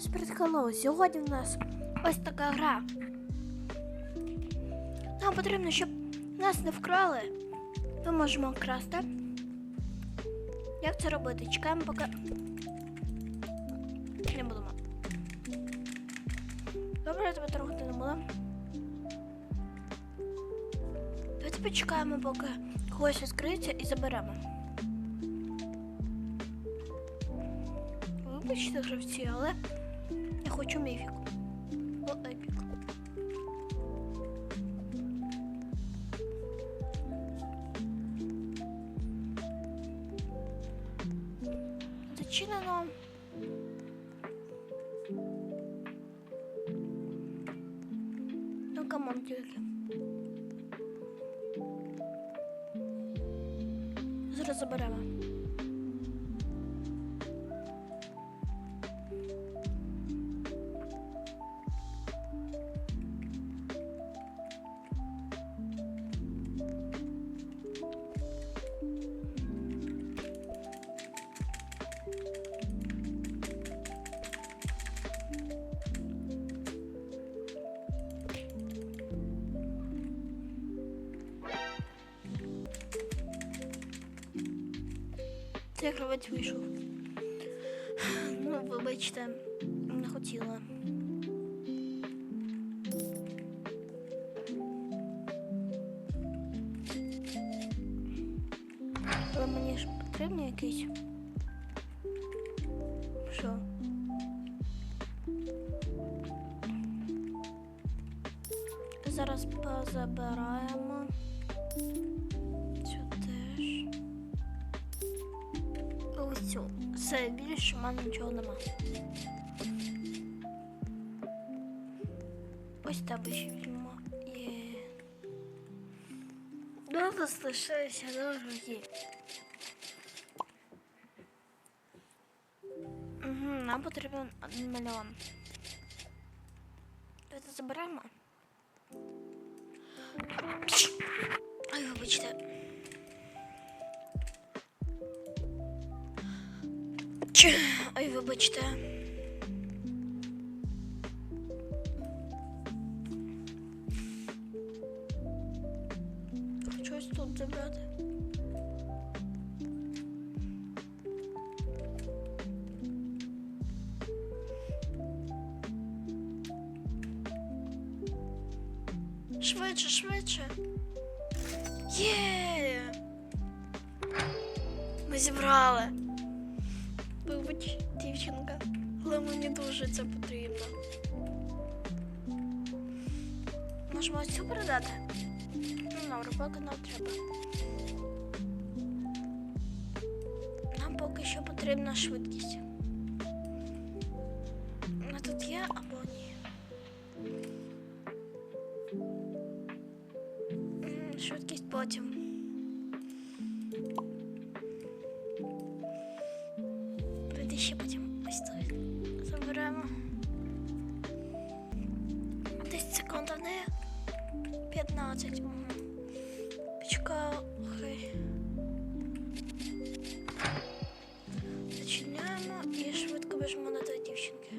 вас приколов. Сьогодні в нас ось така гра. Нам потрібно, щоб нас не вкрали. Ми можемо вкрасти. Як це робити? Чекаємо, поки. Не будемо. Добре, я тебе трогати не буду. Давайте почекаємо, поки когось відкриється і заберемо. Вибачте, гравці, але я хочу міфік. О, епік. Зачинено. Ну, камон тільки. Зараз заберемо. Кровать вийшов. Ну, вибачте, не хотіла. Але мені ж потрібно якийсь. Ось тебе ще візьмемо. Є. Довго залишаюся дорогі. Угу, нам потрібен один мільйон. Давайте заберемо. Ой, вибачте. Чи... Ой, вибачте. Ось. Швидше, швидше. Є! Ми зібрали. Вибач, дівчинка, але мені дуже це потрібно. Можемо цю передати? Ну, нам треба. Нам поки що потрібна швидкість. Вона тут є або ні. Швидкість потім. Давайте ще потім ось тут заберемо. 10 секунд, а не 15. Угу. Почекаю, хай. Зачиняємо і швидко біжимо на до дівчинки.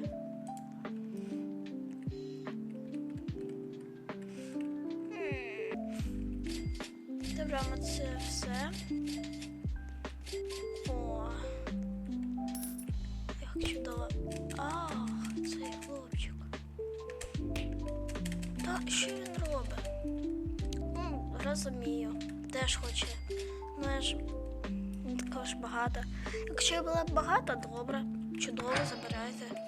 Заберемо це все. О. Як чудово. Ах, цей хлопчик. Та що він робить? Розумію. Теж хоче. Ну, я ж також багато. Якщо я була багата, добре. Чудово, забирайте.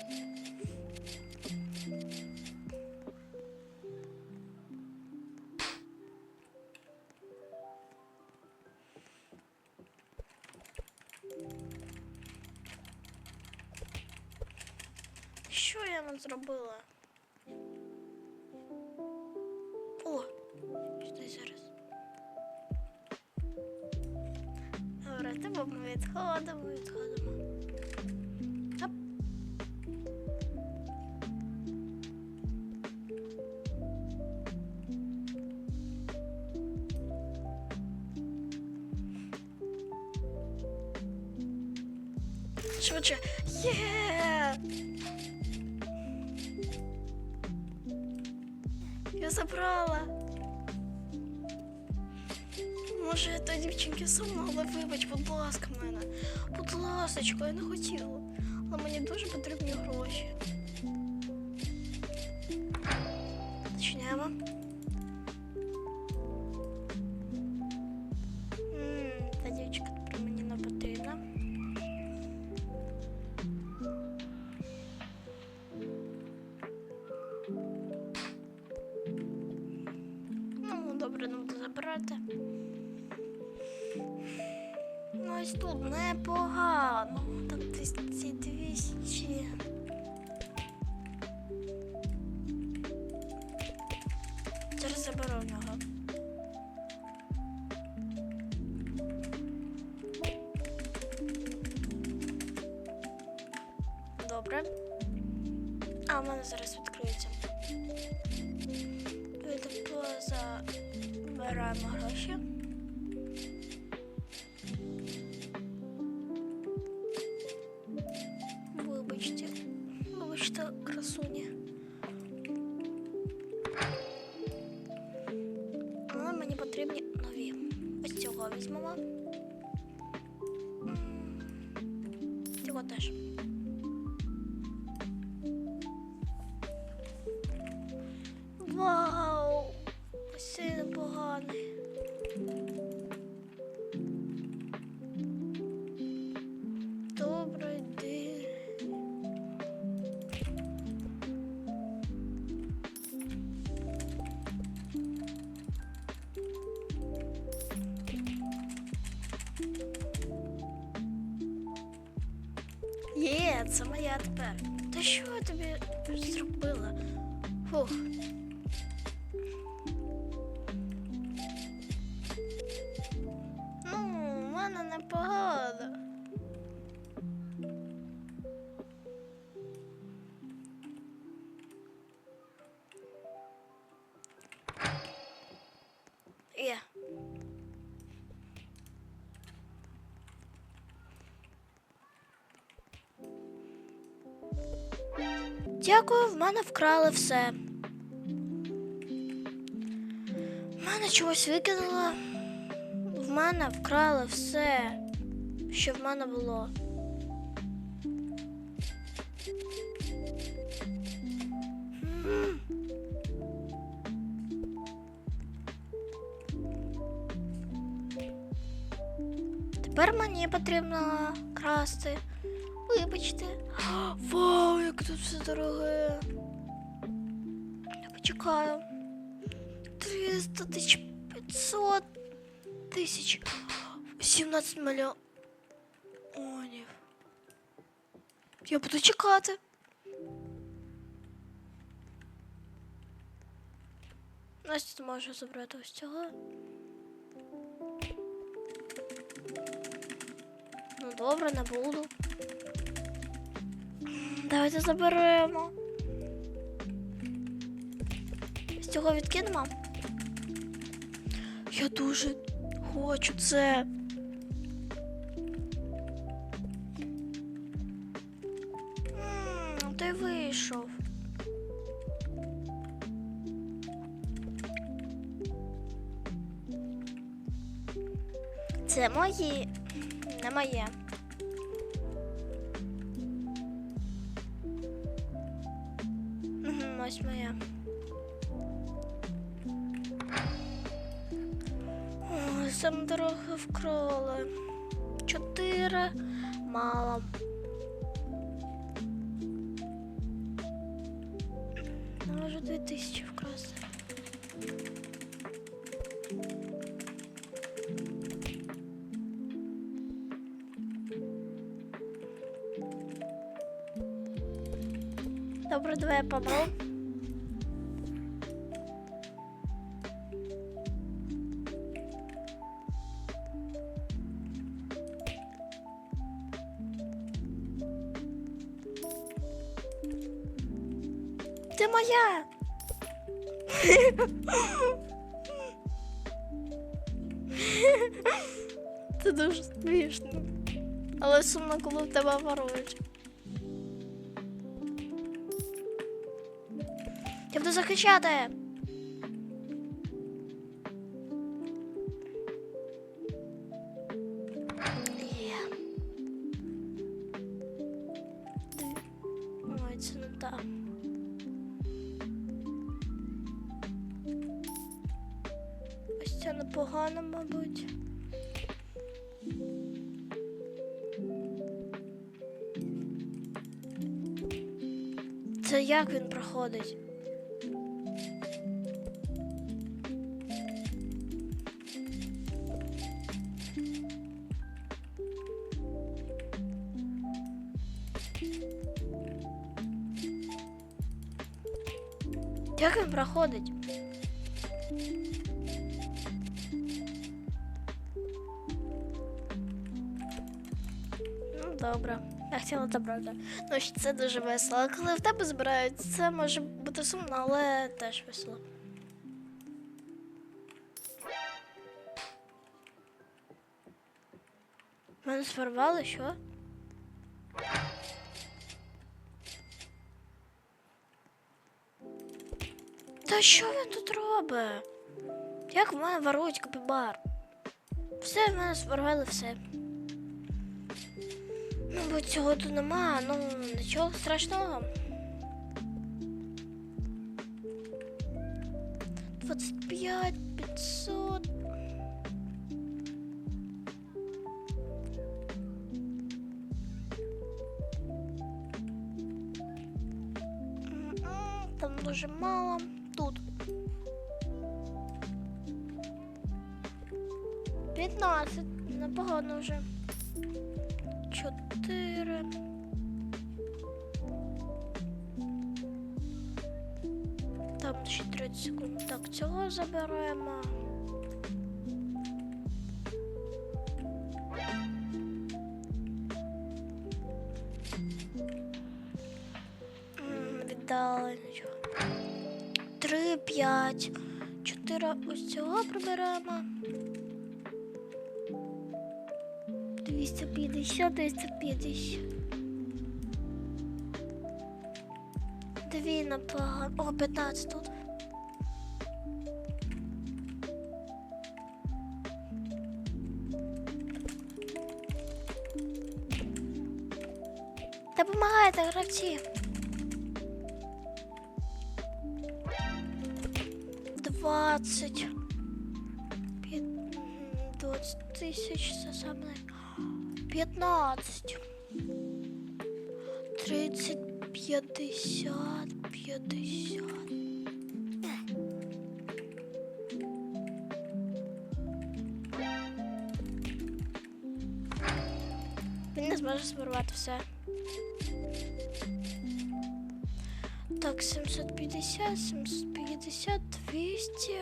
тому ми відходимо, відходимо. Оп. Швидше. Є! Я забрала. Може, я той дівчинки сумно, але вибач, будь ласка, мене. Будь ласочка, я не хотіла. Але мені дуже потрібні гроші. Почнемо. Та дівчинка тепер мені не потрібна. Ну, добре, не буду забирати. Ось тут непогано. Десь ці 200. Зараз заберу в нього. Добре. А в мене зараз відкриється. Вийду позабираємо гроші. Це моя тепер. Та що я тобі зробила? Фух. Дякую, в мене вкрали все. В мене чогось викинуло. В мене вкрали все, що в мене було. Тепер мені потрібно красти. Вибачте. Вау, як тут все дороге. Я почекаю. 300 тисяч 500 тисяч 17 мільйонів. Я буду чекати. Настя може забрати ось цього. Ну добре, не буду. Давайте заберемо. З цього відкинемо. Я дуже хочу це. Ти вийшов. Це мої, не моє. Ой, сам дорого вкрали. Чотири мало. Може дві тисячі вкрасти. Добре, давай я помру. Це моя. Це дуже смішно. Але сумно, коли в тебе ворують. Я буду захищати. Ой, це не так. Непогано, мабуть. Це як він проходить? Як він проходить? Хотіла це правда. Ну, це дуже весело. Коли в тебе збирають, це може бути сумно, але теж весело. Мене сформували, що? Та що він тут робить? Як в мене ворують капібар? Все в мене сформували все. Ну, бо цього тут нема, ну нічого страшного. 25, 500. М-м, Там дуже мало. Тут. 15. Непогано вже. Заберемо. Віддали нічого. 3, 5, 4 ось цього приберемо. 250, 250. Дві непогано. О, 15 тут. Допомагайте, гравці. 20. П'ят- м, 20 тисяч це саме. 15. 30, 50, 50. Він не зможе збирати все. Так, 750, 750, 200.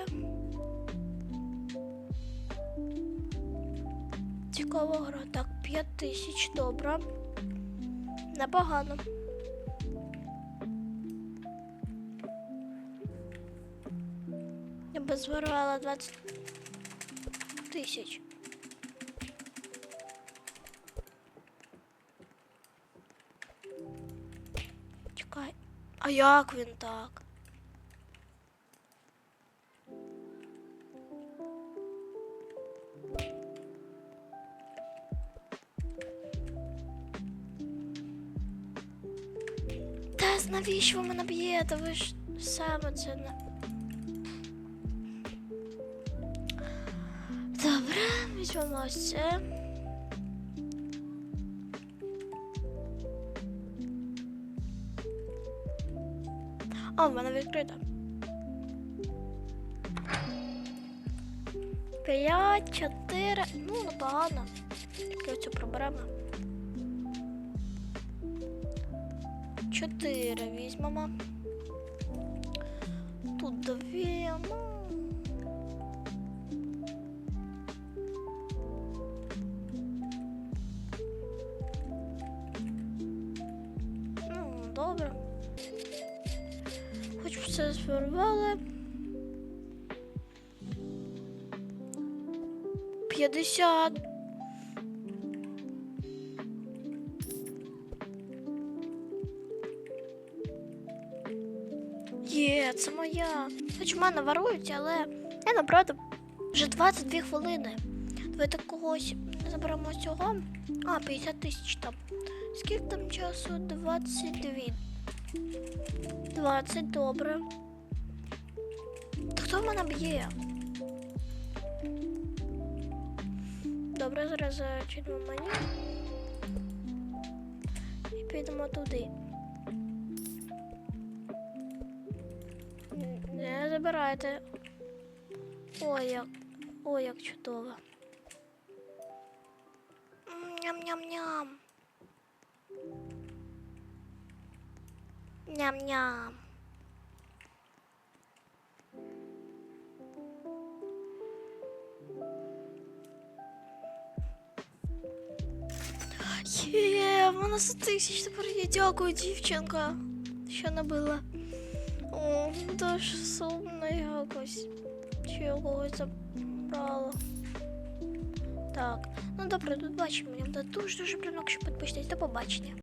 Цікава гра. Так, 5000, добре. Непогано. Я би збирала 20 тисяч. А як він так? Та навіщо ви мене б'єте? Ви ж саме це не. Добре, візьмемо це. А, в мене відкрита. П'ять, чотири. Ну, непогано. Тільки оцю проберемо. Чотири візьмемо. Хоч все сформували. П'ятдесят. Є, це моя. Хоч мене ворують, але я напроти вже 22 хвилини. Давайте когось заберемо цього. А, 50 тисяч там. Скільки там часу? 22. 20, добре. Та хто мене б'є? Добре, зараз зачинимо мені. І підемо туди. Не забирайте. Ой, як, ой, як чудово. Ням-ням-ням. Ням-ням. Є, вона 100 тисяч тепер є. Дякую, дівчинка, що набила. О, дуже сумно якось. Чи забрала. Так, ну добре, тут бачимо. Дуже-дуже приємно, якщо підпишетесь. До побачення.